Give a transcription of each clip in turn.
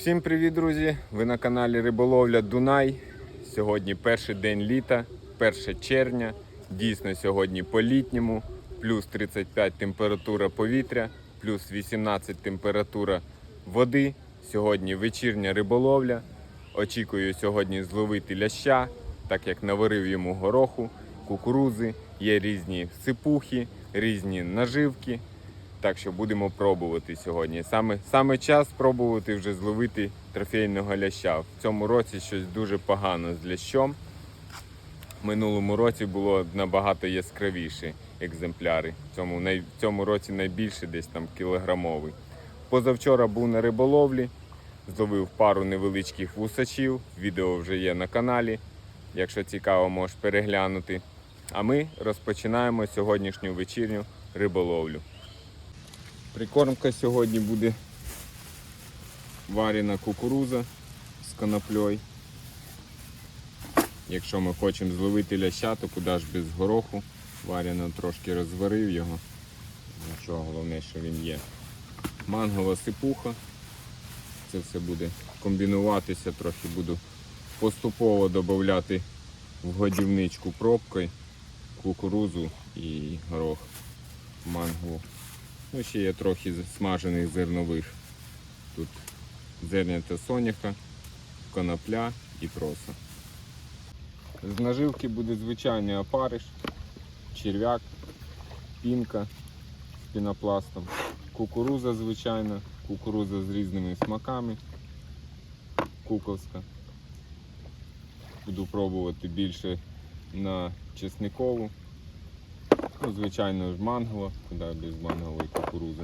Всім привіт, друзі! Ви на каналі Риболовля Дунай. Сьогодні перший день літа, 1 червня. Дійсно, сьогодні по-літньому, плюс 35 температура повітря, плюс 18 температура води. Сьогодні вечірня риболовля. Очікую сьогодні зловити ляща, так як наварив йому гороху, кукурузи, є різні сипухи, різні наживки. Так що будемо пробувати сьогодні. Саме, саме час спробувати вже зловити трофейного ляща. В цьому році щось дуже погано з лящом. В минулому році було набагато яскравіші екземпляри. В цьому, най, в цьому році найбільше десь там кілограмовий. Позавчора був на риболовлі, зловив пару невеличких вусачів. Відео вже є на каналі. Якщо цікаво, можеш переглянути. А ми розпочинаємо сьогоднішню вечірню риболовлю. Прикормка сьогодні буде варена кукуруза з коноплею. Якщо ми хочемо зловити ляща, то куди ж без гороху. Варено трошки розварив його. Нічого, головне, що він є. Мангова сипуха. Це все буде комбінуватися, трохи буду поступово додати в годівничку пробкою кукурузу і горох мангову. Ну, ще є трохи смажених зернових. Тут зернята соняха, конопля і проса. З наживки буде звичайний опариш, черв'як, пінка з пінопластом, кукуруза звичайна, кукуруза з різними смаками, куковська. Буду пробувати більше на чесникову. Ну, звичайно ж мангала, куди без мангової кукурузи.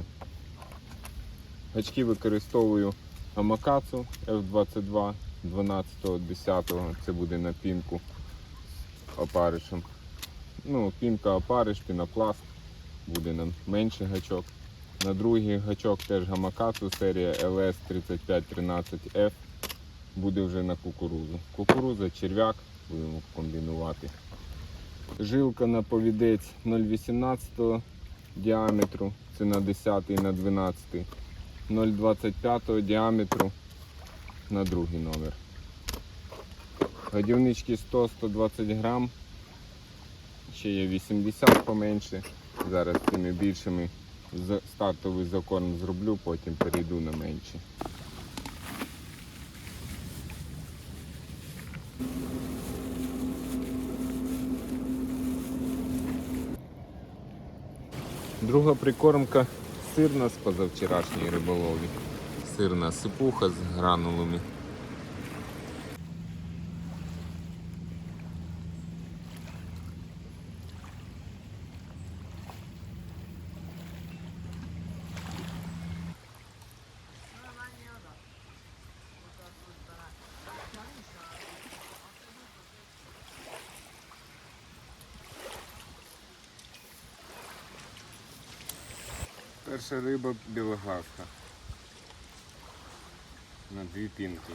Гачки використовую Амакацу F22 12-10. Це буде на пінку з опаришем. Ну, пінка опариш, пінопласт, буде нам менший гачок. На другий гачок теж гамакацу серія LS 3513F буде вже на кукурузу. Кукуруза, черв'як, будемо комбінувати. Жилка на повідець 0,18 діаметру, це на 10 і на 12, 0,25 діаметру на другий номер. Годівнички 100-120 грам, ще є 80 поменше. Зараз цими більшими стартовий закорм зроблю, потім перейду на менші. Друга прикормка сирна з позавчорашньої риболовлі. Сирна сипуха з гранулами. Перша риба білоглазка. На дві пінки.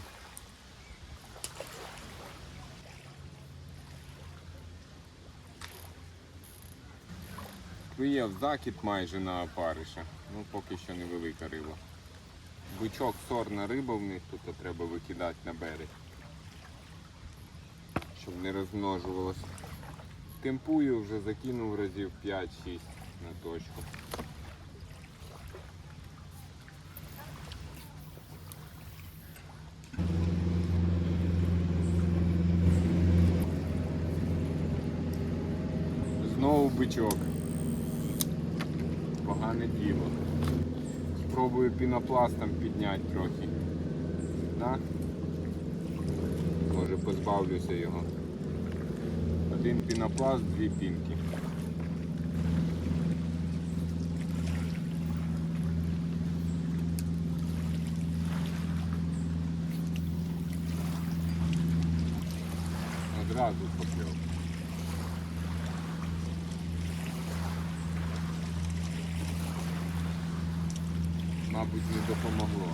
Клює в закид майже на опариша. Ну поки що невелика риба. Бичок сорна риба в них тут треба викидати на берег. Щоб не розмножувалось. Темпую вже закинув разів 5-6 на точку. Знову бичок. Погане діло. Спробую пінопластом підняти трохи. Так? Може позбавлюся його. Один пінопласт, дві пінки. Одразу покльов. Мабуть, не допомогло.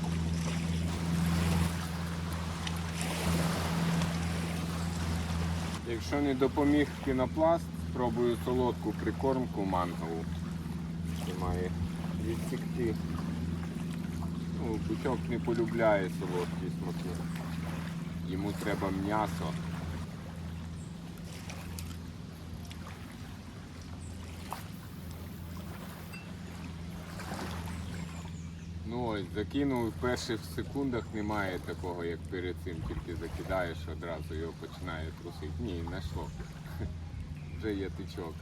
Якщо не допоміг пінопласт, спробую солодку прикормку мангову. Має відсікти. Ну, бутьок не полюбляє солодкі смаки. Йому треба м'ясо. Ну ось, закинув в перших секундах немає такого, як перед цим, тільки закидаєш одразу його починає трусити. Ні, знайшло. Вже є тичок.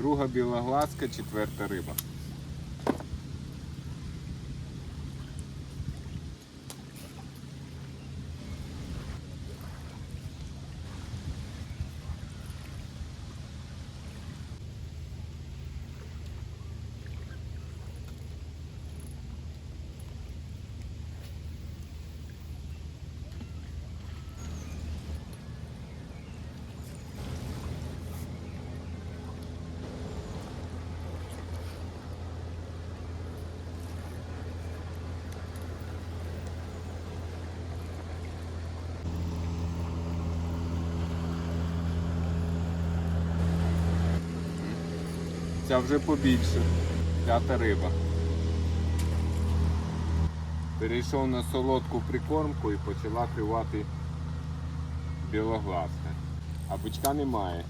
Друга білоглазка, четверта риба. Ця вже побільше. П'ята риба. Перейшов на солодку прикормку і почала клювати білоглазка. А бичка немає.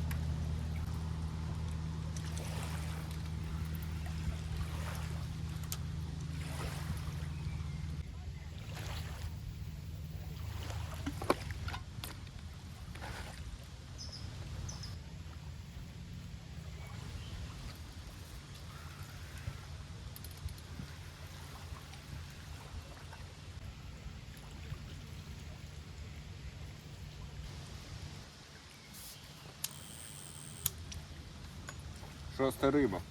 Шоста риба.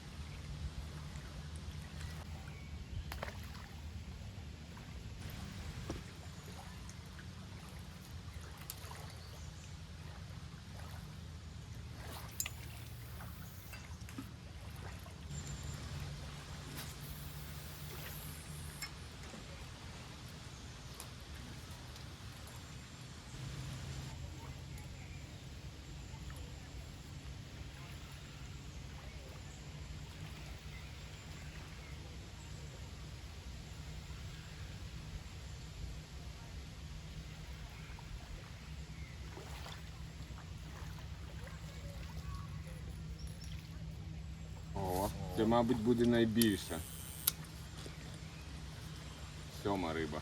О, це, мабуть, буде найбільша. Сьома риба.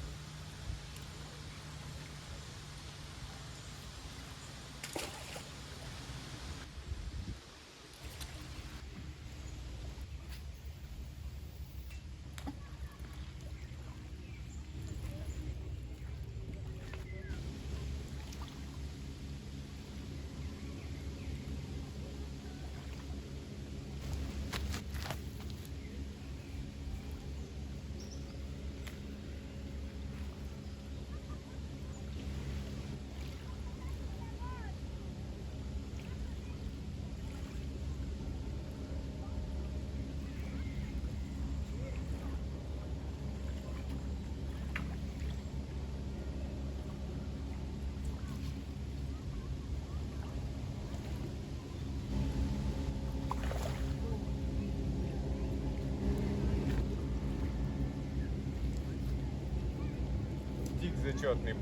Зачетний.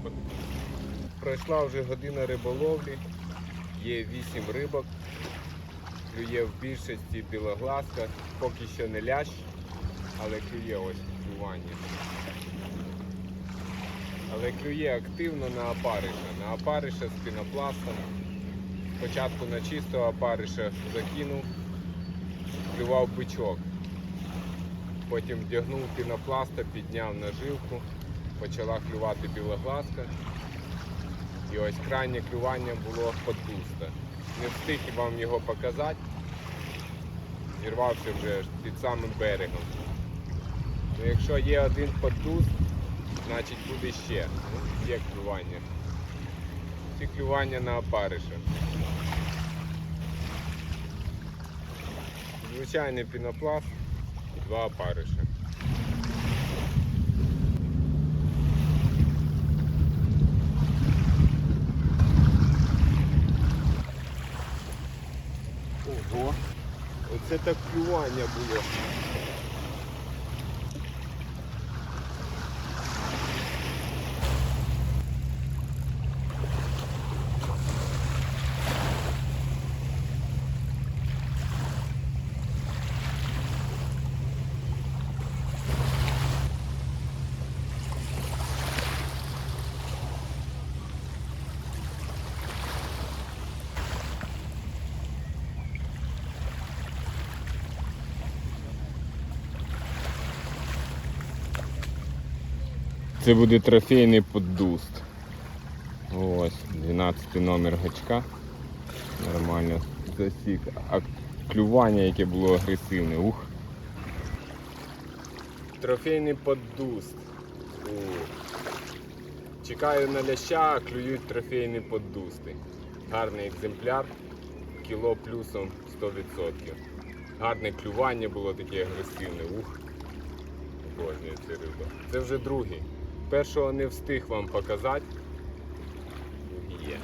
Пройшла вже година риболовлі, є 8 рибок, клює в більшості білоглазка, поки що не лящ, але клює ось клювання. Але клює активно на опариша. На опариша з пінопластом. Спочатку на чистого опариша закинув, клював бичок. Потім вдягнув пінопласта, підняв наживку, почала клювати білоглазка. І ось крайнє клювання було подгуста. Не встиг вам його показати. Зірвався вже під самим берегом. Ну, якщо є один подгуст, значить буде ще. Ну, Є клювання. Ці клювання на опариша. Звичайний пінопласт, два опариша. Оце так клювання було. Це буде трофейний поддуст. Ось, 12 номер гачка. Нормально засік. А клювання, яке було агресивне. Ух. Трофейний поддуст. Чекаю на ляща, а клюють трофейні поддусти. Гарний екземпляр, кіло плюсом 100%. Гарне клювання було таке агресивне. Ух. Обожнюю цю рибу. Це вже другий. Першого не встиг вам показати. Є.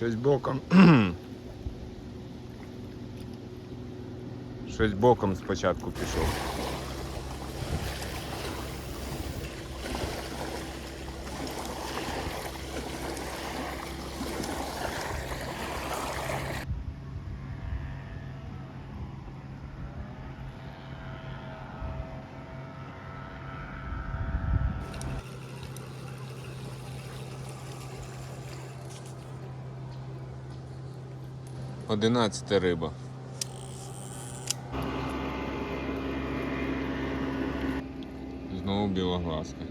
Щось боком. Щось боком спочатку пішов. Одинадцята риба. Знову білогласка.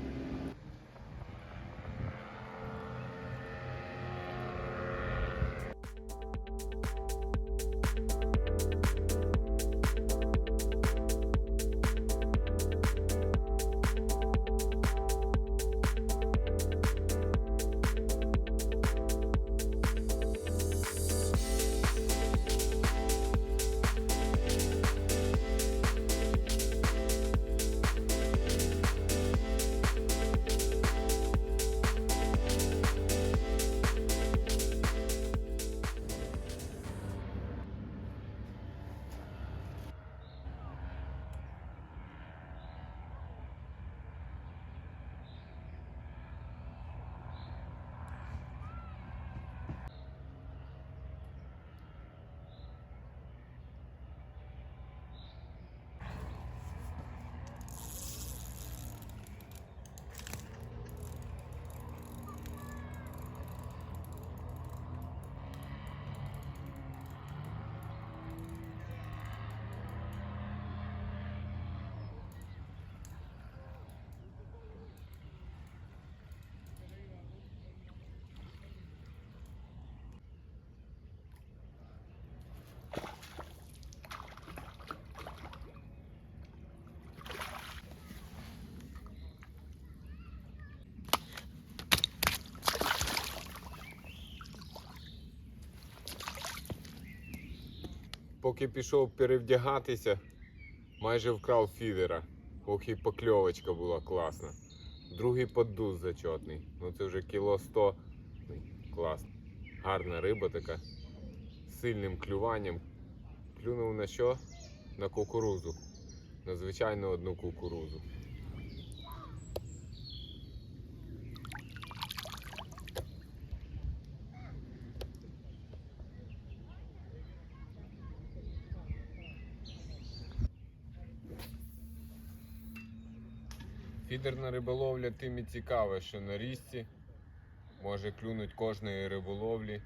Поки пішов перевдягатися, майже вкрав фідера. І покльовочка була класна. Другий поддуз зачетний. Ну це вже кіло 100. Класно. Гарна риба така. З сильним клюванням. Клюнув на що? На кукурузу. На звичайну одну кукурузу. Фідерна риболовля тим і цікава, що на річці може клюнуть кожної риболовлі.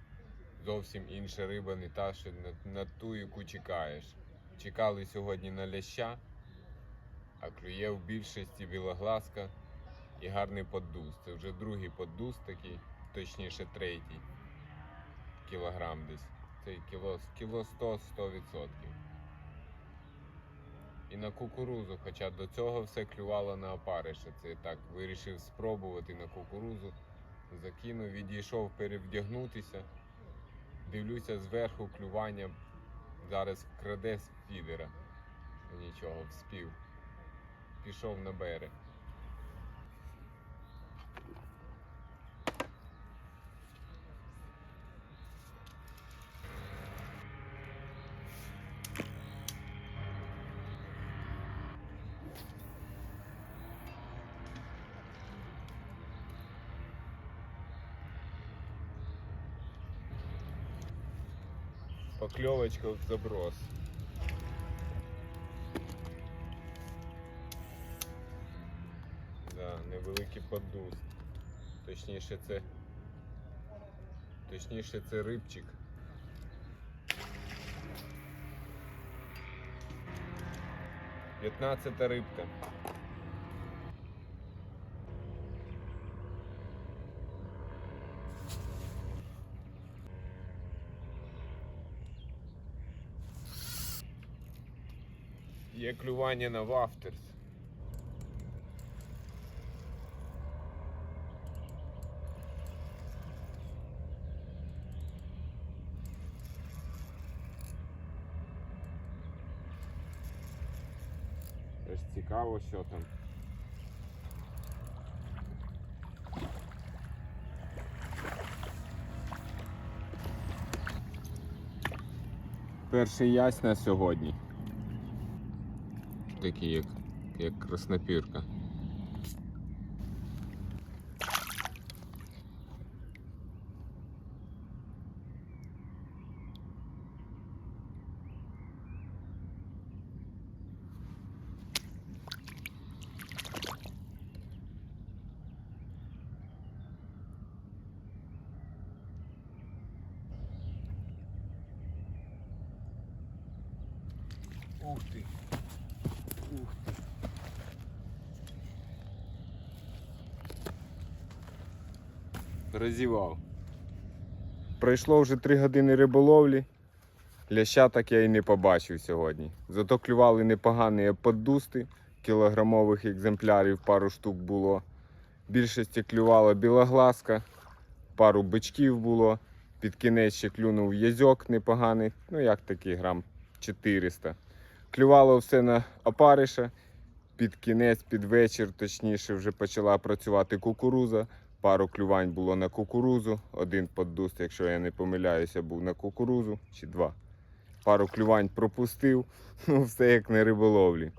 Зовсім інша риба, не та, що на, на ту, яку чекаєш. Чекали сьогодні на ляща, а клює в більшості білоглазка і гарний поддуз. Це вже другий поддуз такий, точніше третій кілограм десь. Це кіло, кіло 100 100%. І на кукурузу, хоча до цього все клювало на опариша. Це так вирішив спробувати на кукурузу. Закинув, відійшов перевдягнутися. Дивлюся зверху клювання. Зараз краде з фідера. Нічого, вспів. Пішов на берег. Покльовочка в заброс. Да, невеликий поддуз. Точніше це. Точніше це рибчик. П'ятнадцята рибка. Є клювання на вафтерс. Теж цікаво, що там. Перший ясь на сьогодні. Такий як, як краснопірка. Ух ти. Розівав. Пройшло вже 3 години риболовлі. Ляща так я і не побачив сьогодні. Зато клювали непогані поддусти, кілограмових екземплярів пару штук було. Більшості клювала білоглазка, пару бичків було. Під кінець ще клюнув язьок непоганий, ну як такий грам 400. Клювало все на опариша. Під кінець, під вечір, точніше, вже почала працювати кукуруза. Пару клювань було на кукурузу. Один поддуст, якщо я не помиляюся, був на кукурузу чи два. Пару клювань пропустив. Ну, все як на риболовлі.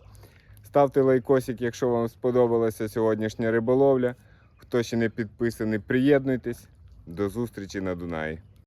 Ставте лайкосик, якщо вам сподобалася сьогоднішня риболовля. Хто ще не підписаний, приєднуйтесь. До зустрічі на Дунаї.